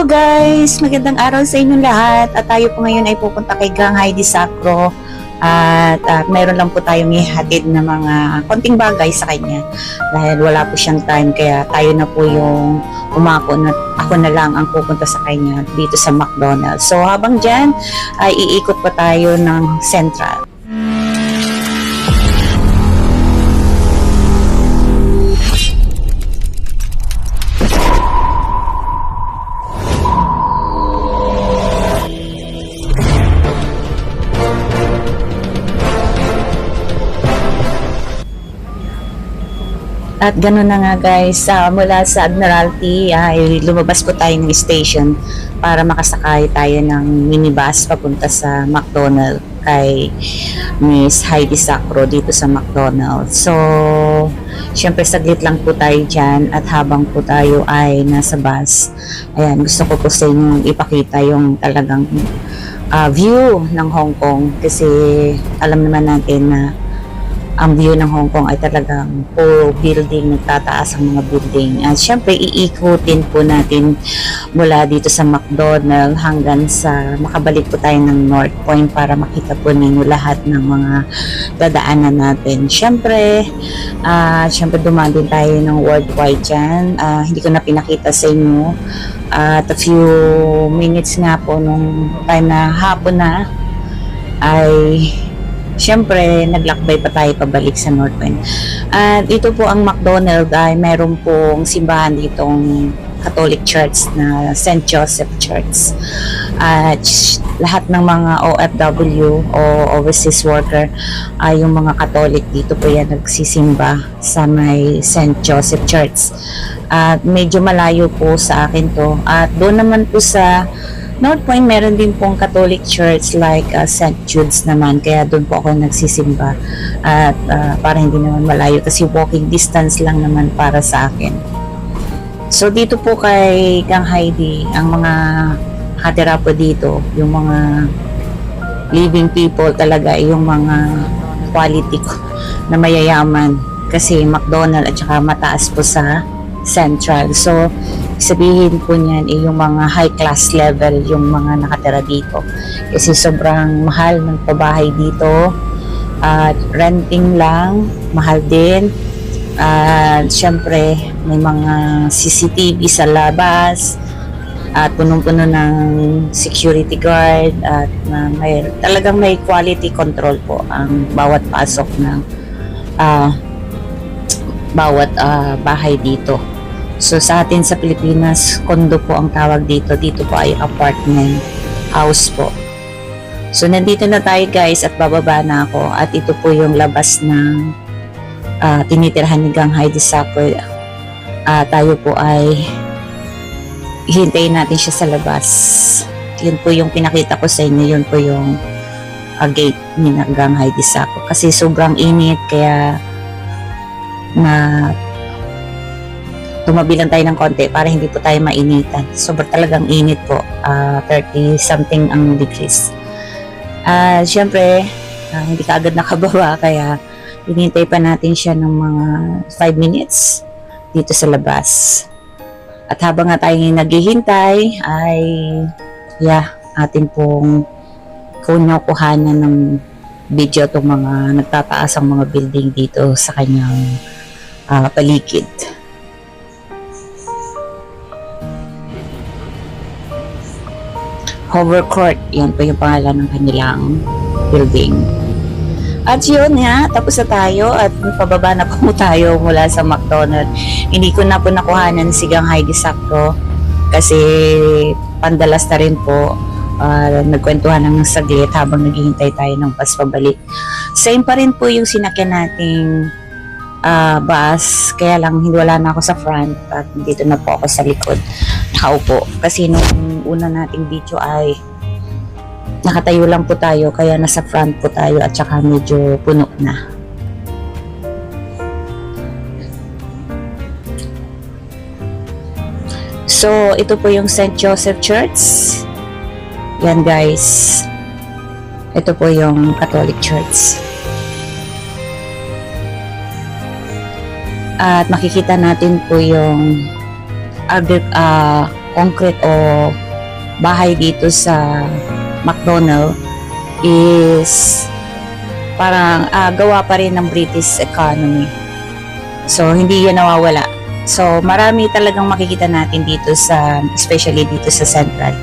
Hello guys! Magandang araw sa inyong lahat at tayo po ngayon ay pupunta kay Gang Heidi Sacro at at mayroon lang po tayong ihatid na mga konting bagay sa kanya dahil wala po siyang time kaya tayo na po yung umako na ako na lang ang pupunta sa kanya dito sa McDonald's. So habang dyan ay iikot pa tayo ng Central. At gano'n na nga guys, ah, mula sa Admiralty ay lumabas po tayo ng station para makasakay tayo ng minibus papunta sa McDonald's kay Miss Heidi Sacro dito sa McDonald's. So, syempre saglit lang po tayo dyan at habang po tayo ay nasa bus, ayan, gusto ko po sa inyo ipakita yung talagang ah, view ng Hong Kong kasi alam naman natin na ang view ng Hong Kong ay talagang puro building, nagtataas ang mga building. At syempre, iikutin po natin mula dito sa McDonald hanggang sa makabalik po tayo ng North Point para makita po ninyo lahat ng mga dadaanan natin. Syempre, ah syempre dumaan tayo ng worldwide dyan. Ah, hindi ko na pinakita sa inyo. At a few minutes nga po nung time na hapon na ay Siyempre, naglakbay pa tayo pabalik sa North Point. At ito po ang McDonald ay meron pong simbahan ditong Catholic Church na St. Joseph Church. At lahat ng mga OFW o overseas worker ay yung mga Catholic dito po yan nagsisimba sa may St. Joseph Church. At medyo malayo po sa akin to. At doon naman po sa North Point, meron din pong Catholic Church like uh, St. Jude's naman. Kaya doon po ako nagsisimba. At uh, para hindi naman malayo kasi walking distance lang naman para sa akin. So dito po kay Kang Heidi, ang mga katira po dito, yung mga living people talaga, yung mga quality na mayayaman. Kasi McDonald at saka mataas po sa Central. So, sabihin po niyan eh, yung mga high class level yung mga nakatira dito. Kasi sobrang mahal ng pabahay dito. At renting lang, mahal din. At syempre, may mga CCTV sa labas. At punong-puno ng security guard. At na may, talagang may quality control po ang bawat pasok ng ah, bawat ah, bahay dito. So sa atin sa Pilipinas, kondo po ang tawag dito. Dito po ay apartment house po. So nandito na tayo guys at bababa na ako at ito po yung labas ng ah, tinitirhan ni Gang Heidi Sacco. Ah, tayo po ay hintayin natin siya sa labas. Yun po yung pinakita ko sa inyo. Yun po yung ah, gate ni Gang Heidi Sacco. Kasi sobrang init kaya na tumabi lang tayo ng konti para hindi po tayo mainitan. Sobrang talagang init po. ah 30 something ang degrees. Ah, syempre, ah, hindi ka agad nakababa kaya hinintay pa natin siya ng mga 5 minutes dito sa labas. At habang nga tayo naghihintay ay yeah, atin pong kunakuhanan ng video itong mga nagtataas ang mga building dito sa kanyang ah, paligid. Hover Court, yan po yung pangalan ng kanilang building. At yun nga, tapos na tayo at pababa na po tayo mula sa McDonald. Hindi ko na po nakuhanan si Gang Heidi Sacro kasi pandalas na rin po ah, nagkwentuhan ng saglit habang naghihintay tayo ng bus pabalik. Same pa rin po yung sinakyan nating ah, bus, kaya lang hindi wala na ako sa front at dito na po ako sa likod. Nakaupo. Kasi nung una nating video ay nakatayo lang po tayo kaya nasa front po tayo at saka medyo puno na. So, ito po yung St. Joseph Church. Yan guys. Ito po yung Catholic Church. At makikita natin po yung ah, concrete o bahay dito sa McDonald is parang ah, gawa pa rin ng British economy. So, hindi yan nawawala. So, marami talagang makikita natin dito sa, especially dito sa Central,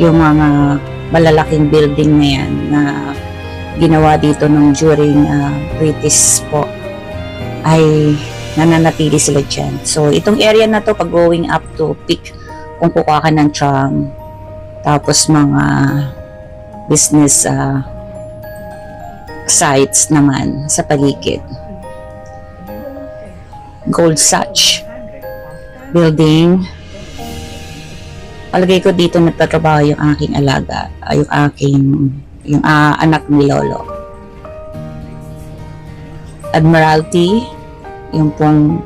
yung mga malalaking building na yan na ginawa dito nung during ah, British po ay nananatili sila dyan. So, itong area na to, pag going up to peak, kung kukuha ka ng tram, tapos mga business ah, sites naman sa paligid. Gold Such building. Palagay ko dito nagtatrabaho yung aking alaga, ah, yung aking, yung ah, anak ni Lolo. Admiralty, yung pong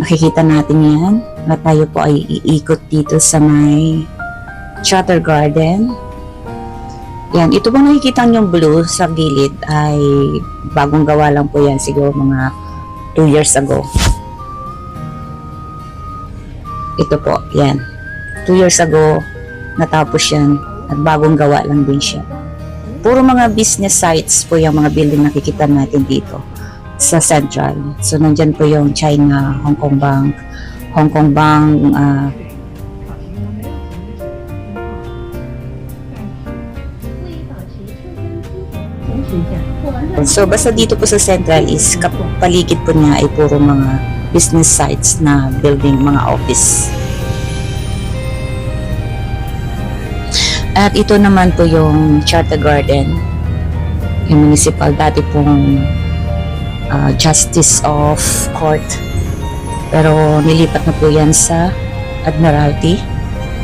nakikita natin yan. Na tayo po ay iikot dito sa may Chatter Garden. Yan, ito pong nakikita niyong blue sa gilid ay bagong gawa lang po yan siguro mga 2 years ago. Ito po, yan. 2 years ago, natapos yan at bagong gawa lang din siya. Puro mga business sites po yung mga building nakikita natin dito sa Central. So, nandyan po yung China, Hong Kong Bank, Hong Kong Bank, ah, So, basta dito po sa Central is kapaligid po niya ay puro mga business sites na building, mga office. At ito naman po yung Charter Garden, yung municipal, dati pong ah, Justice of Court. Pero nilipat na po yan sa Admiralty.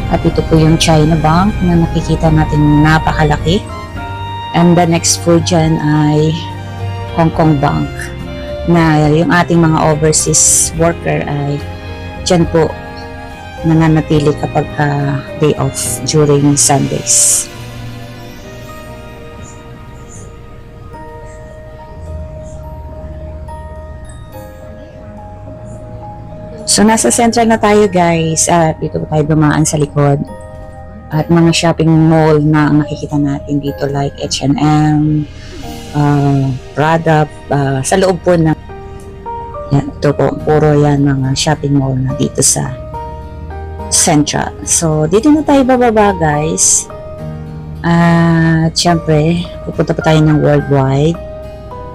At ito po yung China Bank na nakikita natin napakalaki. And the next po dyan ay Hong Kong Bank na yung ating mga overseas worker ay dyan po nananatili kapag ah, day off during Sundays. So, nasa central na tayo guys at dito tayo dumaan sa likod at mga shopping mall na ang nakikita natin dito like H&M, uh, Prada, ah, sa loob po ng yan, ito po, puro yan mga shopping mall na dito sa Central. So, dito na tayo bababa guys. At syempre, pupunta pa tayo ng worldwide.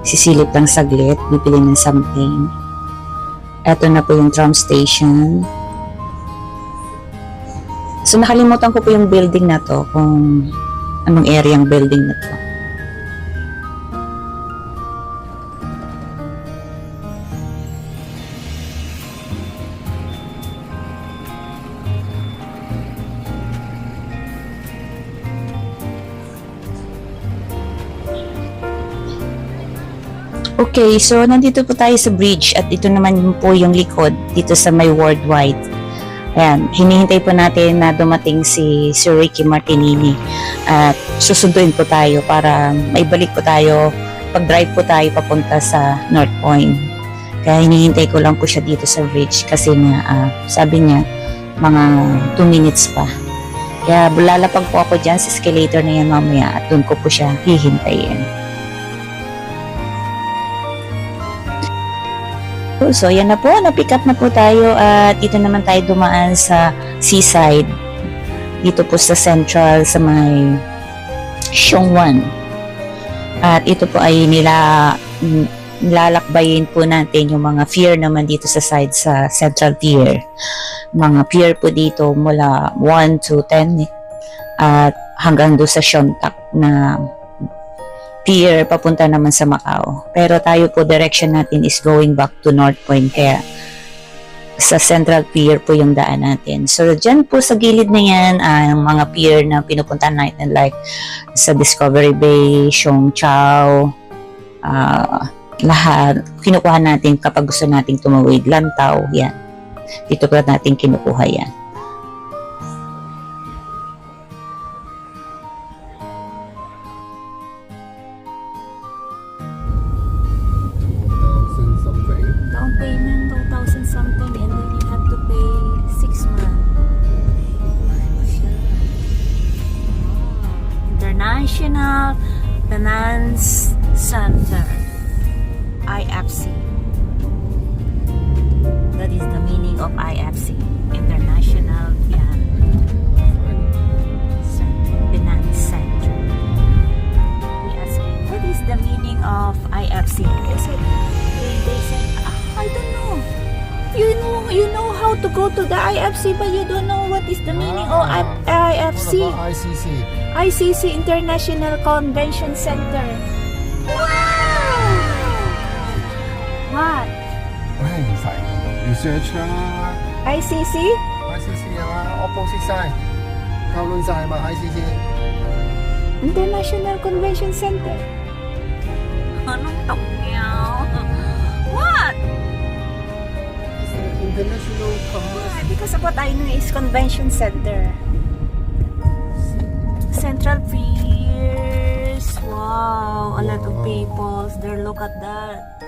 Sisilip lang saglit, bibili ng something. Ito na po yung tram station. So, nakalimutan ko po yung building na to, kung anong area ang building na to. Okay, so nandito po tayo sa bridge at ito naman po yung likod dito sa may worldwide. Ayan, hinihintay po natin na dumating si Sir Ricky Martinini at susunduin po tayo para maibalik po tayo, pag-drive po tayo papunta sa North Point. Kaya hinihintay ko lang po siya dito sa bridge kasi nga, ah, sabi niya, mga 2 minutes pa. Kaya lalapag po ako dyan sa escalator na yan mamaya at doon ko po siya hihintayin. So, yan na po. Na-pick up na po tayo at dito naman tayo dumaan sa seaside. Dito po sa central sa may Xiongwan. At ito po ay nila nilalakbayin po natin yung mga pier naman dito sa side sa Central Pier. Mga pier po dito mula 1 to 10 eh. at hanggang doon sa Shontak na pier papunta naman sa Macau. Pero tayo po direction natin is going back to North Point kaya sa Central Pier po yung daan natin. So, dyan po sa gilid na yan, ang mga pier na pinupuntahan natin like sa Discovery Bay, Siong Chao, ah, lahat. Kinukuha natin kapag gusto nating tumawid. Lantaw, yan. Dito po natin kinukuha yan. Maintenance Center. IFC. That is the meaning of IFC. International yan. Center. Finance Center. We him, what is the meaning of IFC? They said, they, said, "Ah, I don't know. You know, you know how to go to the IFC, but you don't know what is the meaning of Ah. IFC. ICC? ICC International Convention Center. Wow! What? Ay, sayang naman. Research na nga. ICC? ICC naman. Opo, si Sai. Kowloon Sai ba? ICC. International Convention Center. Anong tokyaw? What? International Convention Center. Because what I know is Convention Center. Central Piers. Wow, a lot of people. There, look at that.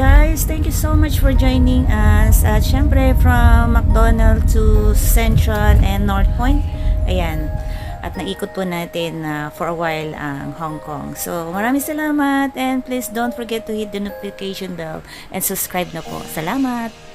Guys. Thank you so much for joining us. At syempre from McDonald to Central and North Point. Ayan. At naikot po natin uh, for a while ang Hong Kong. So maraming salamat and please don't forget to hit the notification bell and subscribe na po. Salamat!